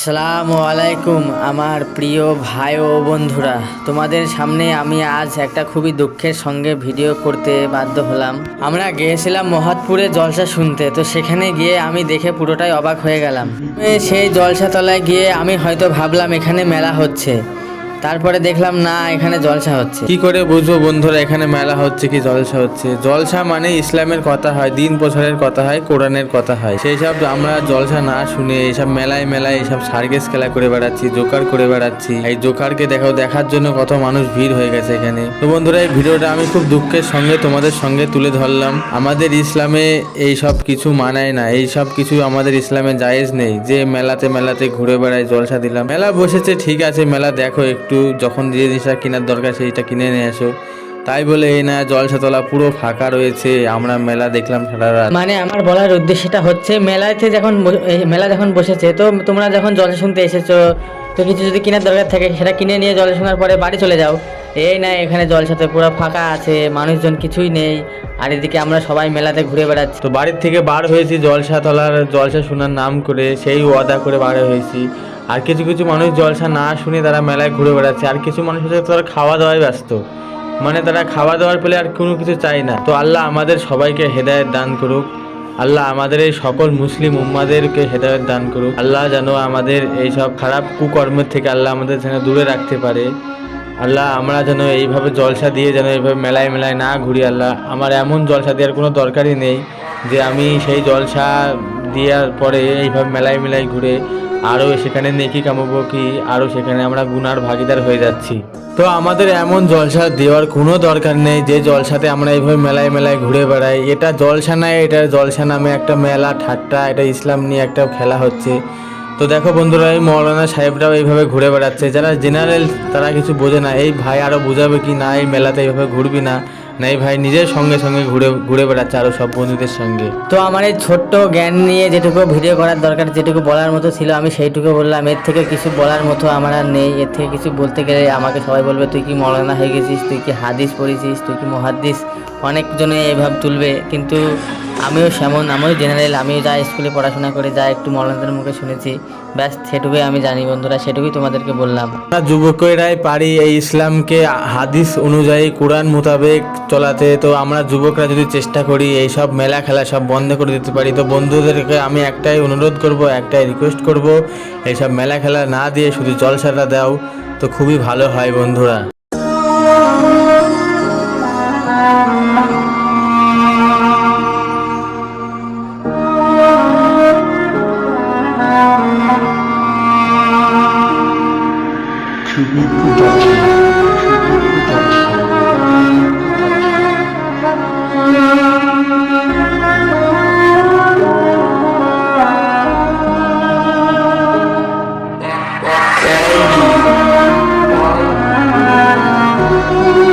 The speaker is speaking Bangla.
আসসালামু আলাইকুম, আমার প্রিয় ভাই ও বন্ধুরা। তোমাদের সামনে আমি আজ একটা খুবই দুঃখের সঙ্গে ভিডিও করতে বাধ্য হলাম। আমরা গিয়েছিলাম মহাতপুরে জলসা শুনতে, তো সেখানে গিয়ে আমি দেখে পুরোটাই অবাক হয়ে গেলাম। সেই জলসা তলায় গিয়ে আমি হয়তো ভাবলাম এখানে মেলা হচ্ছে। তারপরে দেখলাম, না, এখানে জলসা হচ্ছে। কি করে বুঝব বন্ধুরা, এখানে মেলা হচ্ছে কি জলসা হচ্ছে? জলসা মানে ইসলামের কথা হয়, দিন প্রচারের কথা হয়, কোরআনের কথা হয়। সেই সব আমরা জলসা না শুনে এইসব মেলায় মেলায় এইসব সার্গেস খেলা করে বেড়াচ্ছি, জোকার করে বেড়াচ্ছি। এই জোকারকে দেখো, দেখার জন্য কত মানুষ ভিড় হয়ে গেছে এখানে। তো বন্ধুরা, এই ভিডিওটা আমি খুব দুঃখের সঙ্গে তোমাদের সঙ্গে তুলে ধরলাম। আমাদের ইসলামে এই সব কিছু মানায় না, এই সব কিছু আমাদের ইসলামে জায়েজ নেই। যে মেলাতে মেলাতে ঘুরে বেড়ায় জলসা দিলাম। মেলা বসেছে, ঠিক আছে, মেলা দেখো একটু। যখন যে জিনিসটা কেনার দরকার সেইটা কিনে নিয়ে আসো তাই বলে এই না জলসাতলা পুরো ফাঁকা রয়েছে আমরা মেলা দেখলাম সারা রাত। মানে আমার বলার উদ্দেশ্যটা হচ্ছে মেলাতে যখন মেলা যখন বসেছে তো তোমরা যখন জল শুনতে এসেছ তো কিছু যদি কেনার দরকার থাকে সেটা কিনে নিয়ে জল শোনার পরে বাড়ি চলে যাও। এই না এখানে জলসাতে পুরো ফাঁকা আছে মানুষজন কিছুই নেই আর এদিকে আমরা সবাই মেলাতে ঘুরে বেড়াচ্ছি। তো বাড়ির থেকে বার হয়েছি জলসা তলার জলসা শোনার নাম করে সেই ওয়াদা করে বার হয়েছি। আর কিছু কিছু মানুষ জলসা না শুনে তারা মেলায় ঘুরে বেড়াচ্ছে, আর কিছু মানুষ হচ্ছে তারা খাওয়া দাওয়ায় ব্যস্ত। মানে তারা খাওয়া দাওয়ার পেলে আর কোনো কিছু চায় না। তো আল্লাহ আমাদের সবাইকে হেদায়েত দান করুক। আল্লাহ আমাদের এই সকল মুসলিম উম্মাদেরকে হেদায়েত দান করুক। আল্লাহ যেন আমাদের এই সব খারাপ কুকর্মের থেকে আল্লাহ আমাদের যেন দূরে রাখতে পারে। আল্লাহ আমরা যেন এইভাবে জলসা দিয়ে যেন এইভাবে মেলায় মেলায় না ঘুরি, আল্লাহ। আমার এমন জলসা দেওয়ার কোনো দরকারই নেই যে আমি সেই জলসা দেওয়ার পরে এইভাবে মেলায় মেলায় ঘুরে আরও সেখানে নেকি কামাবো কি? আরও সেখানে আমরা গুনার ভাগিদার হয়ে যাচ্ছি। তো আমাদের এমন জলসা দেওয়ার কোনো দরকার নেই, যে জলসাতে আমরা এইভাবে মেলায় মেলায় ঘুরে বেড়াই। এটা জলসা নয় এটা জলসা নামে একটা মেলা, ঠাট্টা, এটা ইসলাম নিয়ে একটা খেলা হচ্ছে। তো দেখো বন্ধুরা, এই মৌলানা সাহেবরাও এইভাবে ঘুরে বেড়াচ্ছে। যারা জেনারেল তারা কিছু বোঝে না, এই ভাই আরও বোঝাবে কি না, এই মেলাতে এইভাবে ঘুরবি না। না এই ভাই নিজের সঙ্গে সঙ্গে ঘুরে ঘুরে বেড়াচ্ছে আরও সব বন্ধুদের সঙ্গে। তো আমার এই ছোট্ট জ্ঞান নিয়ে যেটুকু ভিডিও করার দরকার যেটুকু বলার মতো ছিল আমি সেইটুকু বললাম। এর থেকে কিছু বলার মতো আমার আর নেই। এর থেকে কিছু বলতে গেলে আমাকে সবাই বলবে তুই কি মৌলানা হয়ে গেছিস? তুই কি হাদিস পড়েছিস? তুই কি মহাদিস অনেকজনে এইভাবে তুলবে কিন্তু আমিও সেমন আমিও জেনারেল আমিও যা স্কুলে পড়াশোনা করে যা একটু মৌলানাদের মুখে শুনেছি ব্যাস সেটুকুই আমি জানি বন্ধুরা সেটুকুই তোমাদেরকে বললাম। আমরা যুবকেরাই পারি এই ইসলামকে হাদিস অনুযায়ী কোরআন মোতাবেক চলাতে, তো আমরা যুবকরা যদি চেষ্টা করি এই সব মেলা খেলা সব বন্ধ করে দিতে পারি, তো বন্ধুদেরকে আমি একটাই অনুরোধ করব, একটাই রিকোয়েস্ট করব এইসব মেলা খেলা না দিয়ে শুধু জলসাটা দাও, তো খুবই ভালো হয় বন্ধুরা। খুবই Thank you.